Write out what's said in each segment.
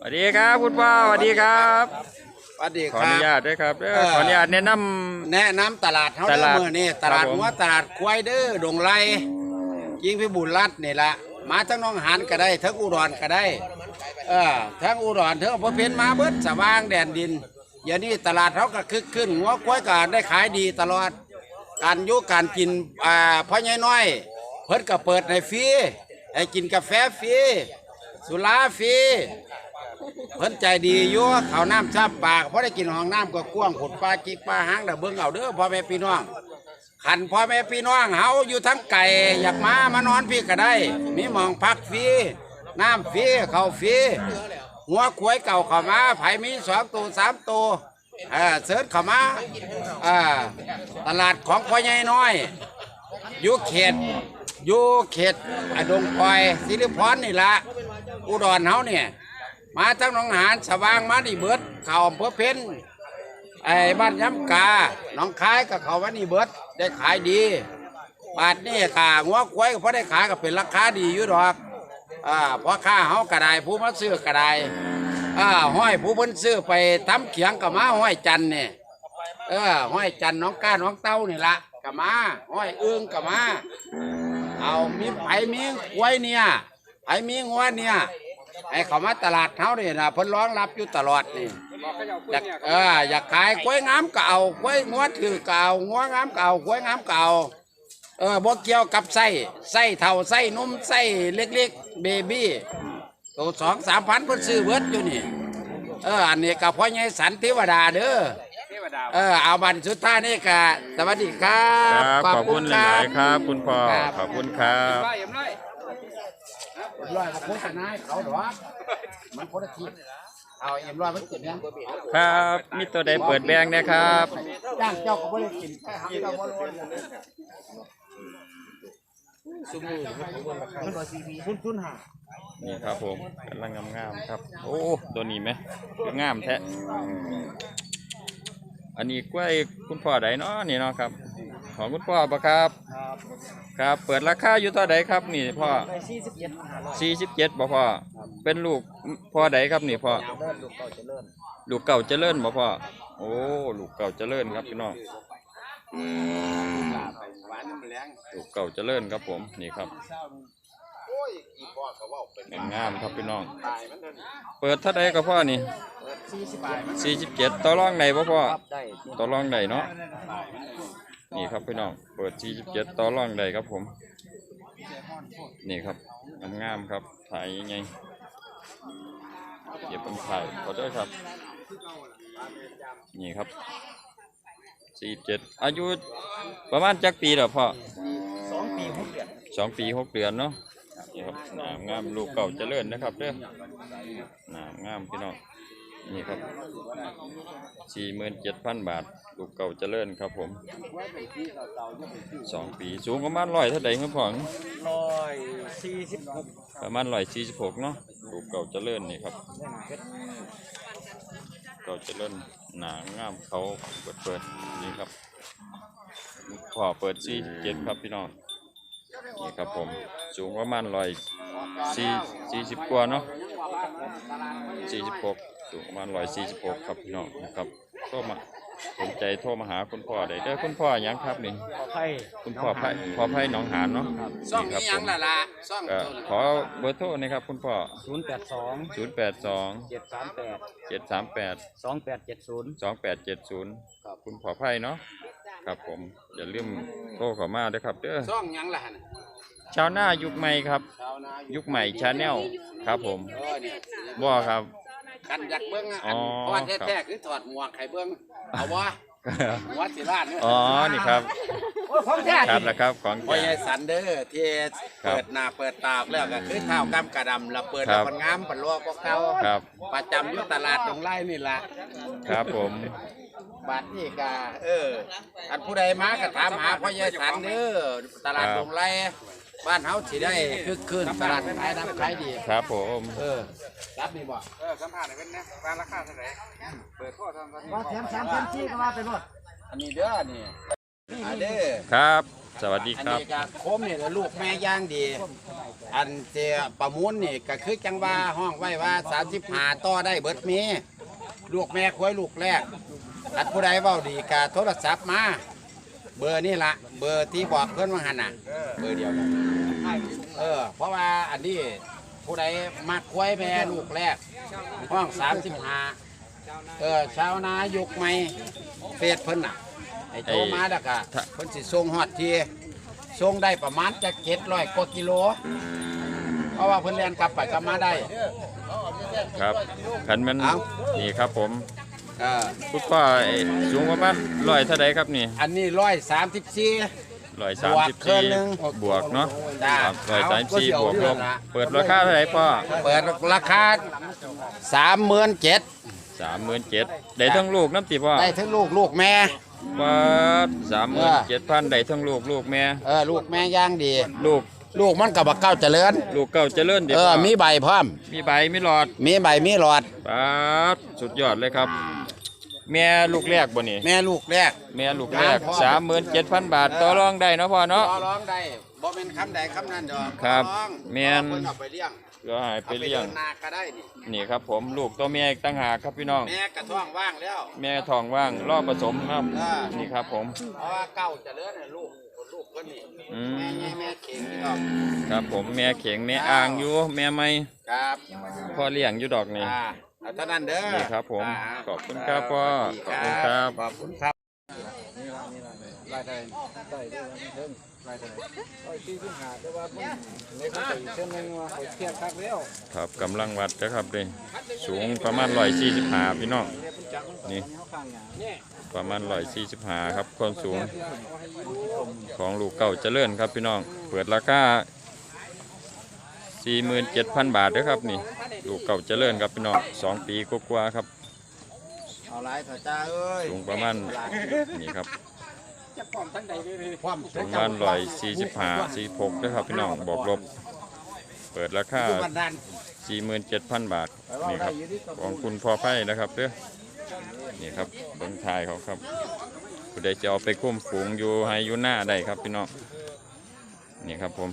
สวัสดีครับคุณพ่อสวัสดีครับสวัสดีขอคอรันุบ ญาตด้วยครับเด้อเออขออนุญาตแนะนำแนะนำตลาดเฮาตเด้อลาดมื้อนี้ตลาดครับผมหัวตลาดควายเด้อดงไรยิงพิบูลรัตน์นี่ละมาทั้งหน้องหานก็ได้ทั้งอุดรก็ได้ เออทั้งอุดรทั้งอำเภอเพ็ญมาเบิดสว่างแดนดินเดี๋ยวนี้ตลาดเขาก็คึกขึ้นหัวควายก็ได้ขายดีตลอด การอยุการกินอ่าพ่อใหญ่น้อย เพิ่นก็เปิดให้ฟรีให้กินกาแฟฟรีสุราฟรี เพิ่นใจดีอยู่เขาน้ำซับปากเพราะได้กินห้องน้ำก็กว้างขุดปลาจิกปลาหางเด้อเบิ่งเอาเด้อพ่อแม่พี่น้องขันพ่อแม่พี่น้องเฮาอยู่ทั้งไก่อยากมามานอนพี่ก็ได้ มีหมองพักฟรีน้ำฟรีข้าฟรีหัวขวยเก่าเขามาไผมีสองตัวสามตัวเออเสิร์ชเขามาอ่าตลาดของพ่อใหญ่น้อยอยู่เขตอยู่เขตอดงพลอยสิริพรนี่ละอุดรเฮาเนี่ย มาทั้งหนองหานสว่างมานี่เบิดเข่าอำเพื่อเพ้นไอ้บ้านย้ำกาหน้องคายก็เขามานี่เบิดได้ขายดีบาทนี่กางัวควายก็พอได้ขายก็เป็นราคาดีอยู่ดอกอ่าเพราะค่าเฮาก็ไดผู้มาซื้อก็ไดอ่าห้อยผู้เพิ่นซื้อไปทำเขียงก็มาห้อยจันเนี่ยเออห้อยจันน้องก้าน้องเต้านี่ละก็มาห้อยเอื้องก็มาเอามีไผมีควายเนี่ยไผมีงัวเนี่ย ไอ้เขามาตลาดเท่านี่นะเพิ่นร้องรับอยู่ตลอดนี่อยากเอออยากขายกล้วยงามก็เอากล้วยงัวถือก็เอางัวงามก็เอากล้วยงามก็เอาเออบ่เกี่ยวกับไส้ไส้เท่าไส้นุ่มไส้เล็กๆเบบี้ตัวสองสามพันเพิ่นซื้อเบิดอยู่นี่เอออันนี้ก็พ่อใหญ่สันเทวดาเด้อเออเอาบันสุดท้ายนี่ก็สวัสดีครัครับบขอบคุณหลายๆครับ คุณพ่อครับขอบคุณครับ ร้อยกับโฆษณาให้เขาดอกมันคนละทีเอาเอ็มร้อยมันกินเนี่ยครับมีตัวใดเปิดแบงค์นะครับจ้างเจ้าก็ไม่ได้กินแค่หำเจ้าบ่รู้สมุนมันก็ซีพีคุณคุณหานี่ครับผมกำลังงามๆครับ โอ้ตัวนี้ไหมคืองามแท้อันนี้กล้วยคุณพ่อใดเนาะนี่เนาะครับ ของคุณพ่อปะครับ ครับ เปิดราคาอยู่เท่าใดครับนี่พ่อไปสี่สิบเจ็ดห้าร้อยสี่สิบเจ็ดบ่พ่อเป็นลูกพ่อใดครับนี่พ่อเลิศลูกเก่าจะเลิศลูกเก่าเจริญบ่พ่อโอ้ลูกเก่าเจริญครับพี่น้องหวานมันแรงลูกเก่าเจริญครับผมนี่ครับโอ้ยอีพ่อเขาว่าเป็นงามๆครับพี่น้อง ตายมันเดินเปิดเท่าใดก็พ่อนี่สี่สิบบาทมันสี่สิบเจ็ดต่อรองไหนบ่พ่อรับได้ต่อรองไหนเนาะ นี่ครับพี่น้อง เปิดสี่สิบเจ็ดต่อรองไหนครับผม นี่ครับงามๆครับ ถ่ายยังไงเก็บเป็นถ่ายขอด้วยครับ นี่ครับสี่เจ็ดอายุประมาณจักปีเหรอพ่อสองปีหกเดือนสองปีหกเดือนเนาะนี่ครับงามงามลูกเก่าเจริญนะครับเด้องามงามพี่น้อง นี่ครับสี่หมื่นเจ็ดพันบาท ลูกเก่าเจริญครับผมสองปี สูงประมาณร้อยเท่าใดครับพ่อร้อยสี่สิบหกประมาณร้อยสี่สิบหกเนาะ ลูกเก่าเจริญนี่ครับ เก่าเจริญหนางามเขาเปิดเปิดนี่ครับพ่อเปิดสี่เจ็ดครับพี่น้องนี่ครับผมสูงประมาณร้อยสี่สี่สิบกว่าเนาะสี่สิบหก สูงประมาณร้อยสี่สิบหกครับพี่น้องนะครับโทรมาสนใจโทรมาหาคุณพ่อได้เด้อคุณพ่อหยังครับนี่ไผ่คุณพ่อไพ่พ่อไพ่หนองหานเนาะซ่องนี่ครับผนี้ยังมละละซ่องก็ขอเบอร์โทรนะครับคุณพ่อศูนย์แปดสองศูนย์แปดสองเจ็ดสามแปดเจ็ดสามแปด สองแปดเจ็ดศูนย์ สองแปดเจ็ดศูนย์คุณพ่อไพ่เนาะครับผม อย่าลืมโทรเข้ามาด้วยครับเด้อซ่องยังละหั่นชาวหน้ายุคใหม่ครับ ชาวนายุคใหม่ชาแนลครับผมเออเนี่ยบ่ครับ คันอยากเบิ้งอะอ๋อันอเพราะว่าแท้ๆคือถอดหมวกให้เบิ้งเอาวะหัวสิลาดเนี่ยอ๋อนี่ครับโอ้ยของแท้ครับแล้วครับของพ่อแท้ใหญ่สันเด้อที่ครับ เปิดหน้าเปิดตาออกแล้วก็คือเท้ากำกระดำแล้วเปิดครัแล้วบมันงามปันรัวก็เก่าครับประจำอยู่ตลาดตรงไร่นี่ล่ะ ครับผมบาทนี่ก็เอออันผู้ใดมาก็ถามหาพ่อใหญ่สันเด้อตลาดตรงไร่ บ้านเฮาสิได้คึกคืนตลาดขายน้ำขายดี ครับผมเออ รับนี่บ่เออสัมภาษณ์หน่อยเป็นนะร้านราคาเท่าไหร่เปิดข้อทำตอนนี้ว่าแถมสามพันที่ก็ว่าไปหมดอันนี้เด้อนี่อันเด้อครับ สวัสดีอันครับนี้ก็โคมนี่แหละลูกแม่ย่างดี อันเจประมูลนี่ก็คือจังว่าห้องไว้ว่า35ต่อได้เบิดมีลูกแม่ควายลูกแรกอันผู้ใดเว้าดีก็โทรศัพท์มา เบอร์นี่ละเบอร์ที่บอกเพื่อนว่าหันน่ะ เบอร์เดียวกันเออ เพราะว่าอันนี้ผู้ใดมักควายแม่ลูกแรก ห้อง35เออชาวนายุคใหม่เฟซเพิ่นน่ะไอ้โทรมาแล้วก็ถ้าเพิ่นสิส่งฮอดที่ส่งได้ประมาณจะ700กว่ากิโล เพราะว่าเพิ่นเรียนกลับไปกลับมาได้ ครับขันแมันเอ้านี่ครับผมเออคุณพ่อไอ้สูงประมาณร้อยเท่าไดครับนี่อันนี้134ร้อยสามสิบบวกสี่เครื่องหนึ่งบวกเนาะจ้าร้อยสามสิบสี่เอาบวกลบเอาเปิดราคาเท่าไหร่พ่อเปิดราคาสามหมื่นเจ็ดสามหมื่นเจ็ดได้ทั้งลูกน้ำติพ่อได้ทั้งลูกลูกแม่ว่าสามหมื่นเจ็ดพันได้ทั้งลูกลูกแม่ เออลูกแม่ย่างดี ลูกลูกมันกับบักเก้าเจริญ ลูกเก่าเจริญเดี๋ยวเออมีใบพร้อม มีใบมีหลอดมีใบมีหลอดป๊าดสุดยอดเลยครับ แม่ลูกแรกบ่นี่แม่ลูกแรกแม่ลูกแรกครับพ่อสามหมื่นเจ็ดพันบาทต่อรองได้เนาะพ่อเนาะต่อร้องได้บ่เป็นคำใดคำนั้นดอกครับต่อองแม่น เอาเพิ่นเอาไปเลี้ยงก็หายไปเอาไปเลี้ยงเดินนาก็ได้นี่นี่ครับผมลูกตัวแม่อีกตั้งหากครับพี่น้อง แม่กระท้องว่างแล้ว แม่ทองว่างรอบผสมครับ อ่านี่ครับผม เพราะว่าเก้าเจริญน่ะลูกลูกเพิ่นนี่อืม แม่ใหญ่แม่เข่งนี่ดอกครับผมแม่เข็งแม่อ่างอยู่แม่ไม่ครับพ่อเลี้ยงอยู่ดอกนี่อ่า เอาเท่านั้นเด้อนี่ครับผมาขอบคุณครับพ่อสขอบวัสคุณดีครับขอบคุณครับรายได้ได้ด้วยนะเพิ่งรายได้ร้อยสี่สิบห้าแต่ว่ามันเล็กไปเส้นหนึงว่าเขาเครียดคักแล้วครับกำลังวัดนะครับเลยสูงประมาณร้อยสี่สิบห้าพี่น้องเนี่ยมันจักมันนี่เขาข้างหยาเนี่ยประมาณร้อยสี่สิบห้าครับความสูงของลูกเก่าเจริญครับพี่น้อง เปิดราคา สี่หมื่นเจ็ดพันบาทเด้อครับนี่ลูกเก่าเจริญครับพี่น้องสองปีกว่าๆครับ เอาหลายเถอะจ้าเอ้ยสูงประมาณนี่ครับจะป้อมทั้งใดเลยความประมาณร้อยสี่สิบห้าสี่หกนะครับพี่น้องบอกลบ เปิดราคาอยู่บันดาลสี่หมื่นเจ็ดพันบาทนี่ครับของคุณพ่อไพ่นะครับเด้อนี่ครับเบิ้งทายเขาครับผู้ใดจะเอาไปคุ้มฝูงอยู่ให้อยู่หน้าได้ครับพี่น้องนี่ครับผม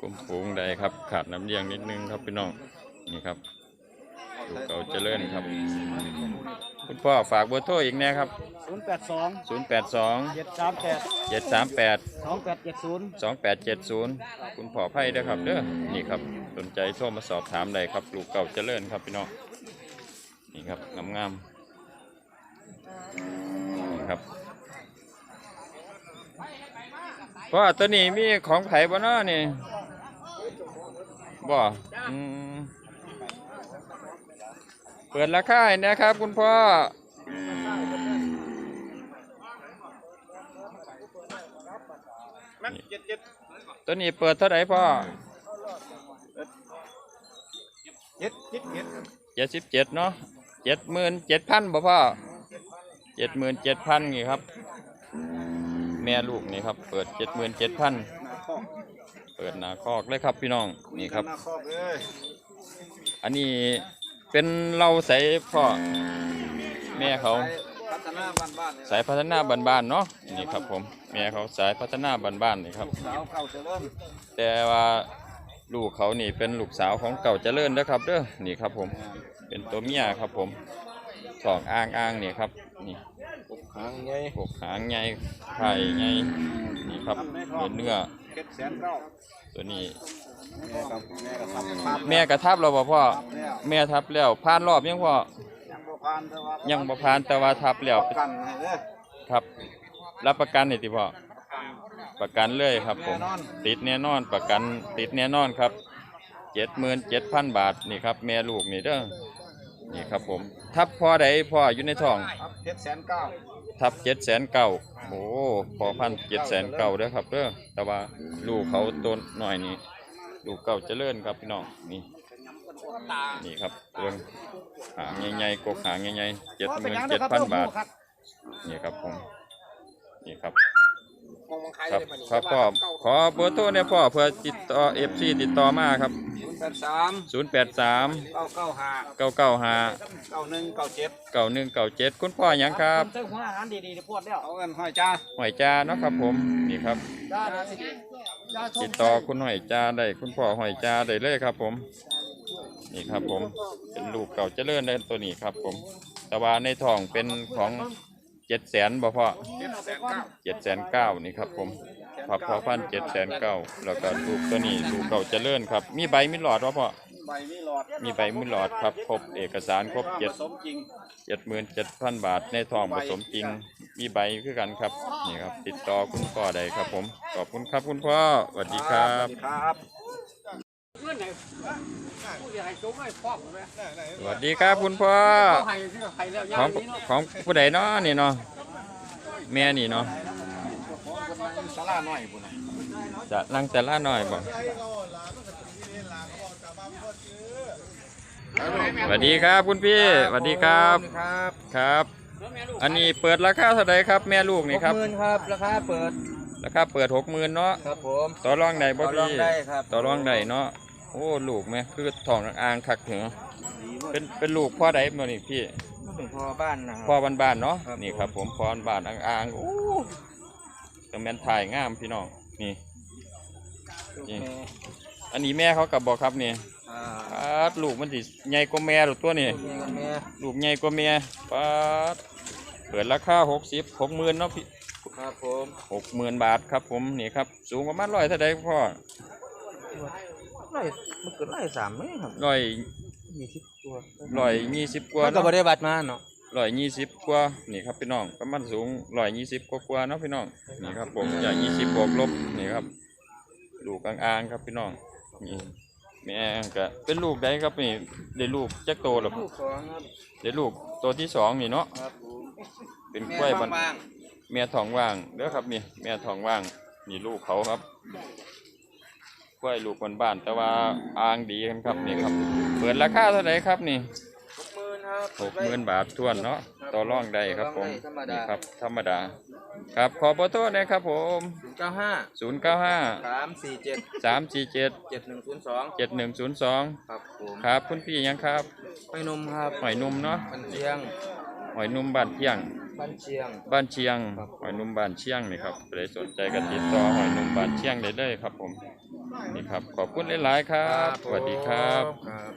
คุ้มฝูงใดครับ ขาดน้ำเลี้ยงนิดนึงครับพี่น้องนี่ครับลูกเก่าเจริญครับ คุณพ่อฝากเบอร์โทรอีกแน่ครับ ศูนย์แปดสอง0 8 2 เจ็ดสามแปด7 3 8 สองแปดเจ็ดศูนย์ 2870 คุณพ่อไพ่เด้อครับเด้อนี่ครับสนใจโทรมาสอบถามได้ครับลูกเก่าเจริญครับพี่น้องนี่ครับงามๆนี่ครับเพราะว่าตัวนี้มีของไผ่บ่เนาะนี่ บ่อืมเปิดราคาให้นนะครับ คุณพ่อมันเจ็ดเจ็ดตัวนี้เปิดเท่าไหร่พ่อเจ็ดเจ็ดเจ็ดเจ็ดสิบเจ็ดเนาะเจ็ดหมื่นเจ็ดพันบ่พ่อเจ็ดหมื่นเจ็ดพันนี่ครับ แม่ลูกนี่ครับ เปิดเจ็ดหมื่นเจ็ดพัน เปิดหนาคอกเลยครับพี่น้องนี่ครับ หน้าคอกเลยอันนี้เป็นเราใส่พ่อแม่เขา พัฒนาบ้านบ้านๆเนี่ยสายพัฒนาบ้านๆเนาะนี่ครับผมแม่เขาสายพัฒนาบ้านๆนี่ครับ สาวเก่าเจริญแต่ว่าลูกเขานี่เป็นลูกสาวของเก่าเจริญนะครับเด้อนี่ครับผมเป็นตัวเมียครับผมสองอ่างอ่างนี่ครับนี่หางไงพวกหางใหญ่ไข่ใหญ่นี่ครับเป็นเนื้อเจ็ดแสนเก้าตัวนี้ แม่กับแม่กับทำภาพแม่กระทับเราบ่พ่อ แล้วแม่ทับแล้วผ่านรอบยังพ่อ ยังบ่ผ่านแต่ว่ายังบ่ผ่านแต่ว่าทับแล้วกันให้เด้อครับ รับประกันนี่ติพ่อ ประกันเลยครับผมแน่นอนติดแน่นอนประกันติดแน่นอนครับเจ็ดหมื่นเจ็ดพันบาทนี่ครับ แม่ลูกนี่เด้อนี่ครับผม ทับพ่อใดพ่ออยู่ในท้องครับเจ็ดแสนเก้า ทับเจ็ดแสนเก้าโอ้พอพันเจ็ดแสนเก้าเด้อครับเด้อแต่ว่าลูกเขาตัวหน่อยนี่ลูกเก่าเจริญครับพี่น้องนี่นี่ครับเรื่องหางใหญ่ๆกกหางใหญ่ๆเจ็ดหมื่นเจ็ดพันบาทนี่ครับผมนี่ครับ มองมองใครครับเลยมันครับพ่อขอเบอร์โทรเนี่ยพ่อเพื่อติดต่อ FC ติดต่อมาครับ ศูนย์แปดสาม083 เก้าเก้าห้า995 เก้าหนึ่งเก้าเจ็ด9197 คุณพ่อหยังครับเจ้าหัวอาหารดีๆพวดแล้วเอาเงินห้อยจ้า หอยจ้าเนาะครับผมนี่ครับ ได้สิได้ชติมดต่อคุณหอยจ้าได้คุณพ่อหอยจ้าได้เลยครับ ผม นี่ครับผมเป็นลูกเก่าเจริญได้ตัวนี้ครับ ผม แต่ว่าในท้องเป็นของ เจ็ดแสนบ่พ่อเจ็ดแสนเก้าเจ็ดแสนเก้านี่ครับผมพับพอพันเจ็ดแสนเก้าแล้วก็ลูกตัวนี้ลูกเก่าเจริญครับ มีใบมีหลอดวะพ่อใบมีหลอดมีใบมีหลอดครับครบเอกสารครบเจ็ดสมจริงเจ็ดหมื่นเจ็ดพันบาทในทองผสมจริง มีใบคือกันครับนี่ครับ ติดต่อคุณพ่อได้ครับผมขอบคุณครับคุณพ่อสวัสดีครับครับเพื่อน ไหนผู้ใหญ่จงให้พ่อผมไหมสวัสดีครับคุณพ่อเขาให้ที่ให้แล้วขย่าองงนี้เนาะของผู้ใดเนาะนี่เนาะแม่นี่เนาะสาราหน่อยบุญนะจะนั่งแต่ละหน่อยบ่สวัสดีครับคุณพี่สวัสดีครับครับครับอันนี้เปิดราคาเท่าไหร่ครับ แม่ลูกนี่ครับหมื่นครับราคาเปิดราคาเปิดหกหมื่นเนาะครับผมต่อรองได้บ่ต่อรองพี่ได้ครับต่อรองได้เนาะ โอ้ลูกแม่คือทองอ่างคักเหรอเป็นเป็นลูกพ่อใดบ่นี่พี่ถึงพอบ้านนะคพ่อรับบ้านๆเนาะครับ นี่ครับ ผมพ่อบ้านๆอ่างๆโอ้ก็แม่นถ่ายงามพี่น้องนี่นี่อันนี้แม่เขากับบอกครับนี่อ่าปาดลูกมันสิใหญ่กว่าแม่หรือตัวนี่แม่กับแม่ลูกใหญ่กว่าแม่ปาดเปิดราคาหกสิบหกหมื่นเนาะพี่ครับผมหกหมื่นบาทครับผมนี่ครับ สูงประมาณร้อยเท่าใดพ่อ ไล่มันเกิดไล่สามไหมครับร้อยยี่สิบตัวร้อยยี่สิบกว่ามันก็เนาะบ่ได้บัตรมาเนาะร้อยยี่สิบกว่านี่ครับพี่น้องประมาณสูงร้อยยี่สิบกว่าๆเนาะพี่น้องนี่ครับผมอย่างยี่สิบบวกลบนี่ครับลูกกลางๆครับพี่น้องนี่แม่ก็เป็นลูกได้ครับนี่ได้ลูกจักโตหรอลูกสองครับได้ลูกตัวที่สองนี่เนาะครับผมเป็นกแม่ล้วยท้บัอนงว่างแม่ทองว่างเด้อครับนี่แม่ทองว่างนี่ลูกเขาครับ กล้วยลูกบ้านๆแต่ว่าอ่างดีกันครับนี่ครับ เปิดราคาเท่าไหร่ครับนี่หกหมื่นครับหกหมื่นบาททวนเนาะต่อรองได้ครับผมต่อรองได้ธรรมดานี่ครับ ธรรมดา ครับขอเบอร์โทษนะครับผมศูนย์เก้าห้าศูนย์เก้าห้าสามสี่เจ็ดสามสี่เจ็ดเจ็ดหนึ่งศูนย์สองเจ็ดหนึ่งศูนย์สองครับผมครับคุณพี่ยังครับไปนมครับหอยนุ่มเนาะบ้านเชียงหอยนุ่มบ้านเที่ยงบ้านเชียง บ้านเชียงครับหอยนุ่มบ้านเชียงนี่ครับใครสนใจก็ติดต่อหอยนุ่มบ้านเชียงได้เลยครับผม นี่ครับ ขอบคุณหลาย ๆ ครับ สวัสดีครับ ครับ